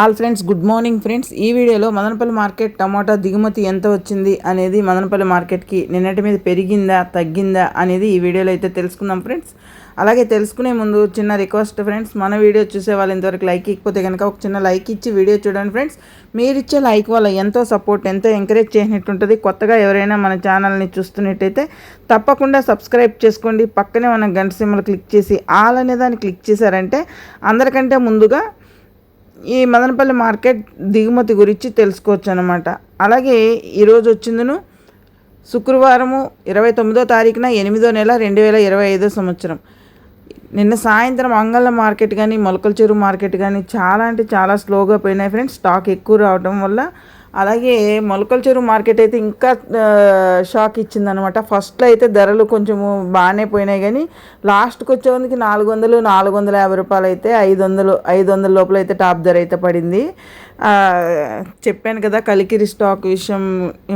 All friends good morning friends. ఈ వీడియోలో Madanapalle market టమాటా దిగుమతి ఎంత వచ్చింది అనేది మదనపల్లి మార్కెట్కి నిన్నటి మీద పెరిగిందా తగ్గిందా అనేది ఈ వీడియోలో అయితే తెలుసుకుందాం ఫ్రెండ్స్. అలాగే తెలుసుకునే ముందు చిన్న రిక్వెస్ట్ ఫ్రెండ్స్ మన వీడియో చూసే వాళ్ళు ఇంతవరకు లైక్ ఇకపోతే కనుక ఒక చిన్న లైక్ ఇచ్చి వీడియో చూడండి ఫ్రెండ్స్. మీరు ఇచ్చే లైక్ వల్ల ఎంతో సపోర్ట్ ఎంతో ఎంకరేజ్ చేసినట్టు ఉంటుంది కొత్తగా ఎవరైనా మన ఛానల్ని చూస్తున్నట్టయితే తప్పకుండా సబ్స్క్రైబ్ చేసుకోండి. పక్కనే మన గంట సింహలు క్లిక్ చేసి ఆల్ అనే దాన్ని క్లిక్ చేశారంటే అందరికంటే ముందుగా ఈ మదనపల్లి మార్కెట్ దిగుమతి గురించి తెలుసుకోవచ్చు అనమాట అలాగే ఈరోజు వచ్చిందను శుక్రవారము ఇరవై తొమ్మిదో తారీఖున ఎనిమిదో నెల రెండు వేల ఇరవై ఐదో సంవత్సరం. నిన్న సాయంత్రం అంగళ్ళ మార్కెట్ కానీ మొలకల చెరువు మార్కెట్ కానీ చాలా అంటే చాలా స్లోగా పోయినాయి ఫ్రెండ్స్. స్టాక్ ఎక్కువ రావడం వల్ల అలాగే మొలకల చెరువు మార్కెట్ అయితే ఇంకా షాక్ ఇచ్చిందనమాట ఫస్ట్లో అయితే ధరలు కొంచెము బాగానే పోయినాయి కానీ లాస్ట్కి వచ్చేందుకు నాలుగు వందలు నాలుగు వందల యాభై రూపాయలు అయితే ఐదు వందలు ఐదు వందల లోపల అయితే టాప్ ధర అయితే పడింది. చెప్పాను కదా కలికిరి స్టాక్ విషయం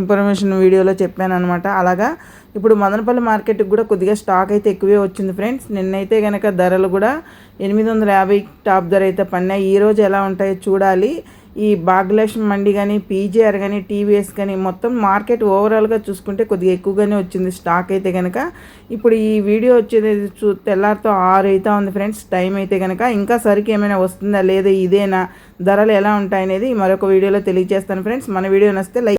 ఇన్ఫర్మేషన్ వీడియోలో చెప్పాను అనమాట అలాగా ఇప్పుడు మదనపల్లి మార్కెట్కి కూడా కొద్దిగా స్టాక్ అయితే ఎక్కువే వచ్చింది ఫ్రెండ్స్ నిన్నైతే కనుక ధరలు కూడా ఎనిమిది వందల యాభై టాప్ ధర అయితే పడినాయి. ఈరోజు ఎలా ఉంటాయో చూడాలి. ఈ భాగ్యలక్ష్మి మండి కానీ పీజీఆర్ కానీ టీవీఎస్ కానీ మొత్తం మార్కెట్ ఓవరాల్గా చూసుకుంటే కొద్దిగా ఎక్కువగానే వచ్చింది స్టాక్ అయితే కనుక ఇప్పుడు ఈ వీడియో వచ్చేది చూ తెల్లారితో ఆరు అయితే ఉంది ఫ్రెండ్స్ టైం అయితే కనుక ఇంకా సరికి ఏమైనా వస్తుందా లేదా ఇదేనా ధరలు ఎలా ఉంటాయనేది మరొక వీడియోలో తెలియజేస్తాను ఫ్రెండ్స్. మన వీడియో నస్తే లైక్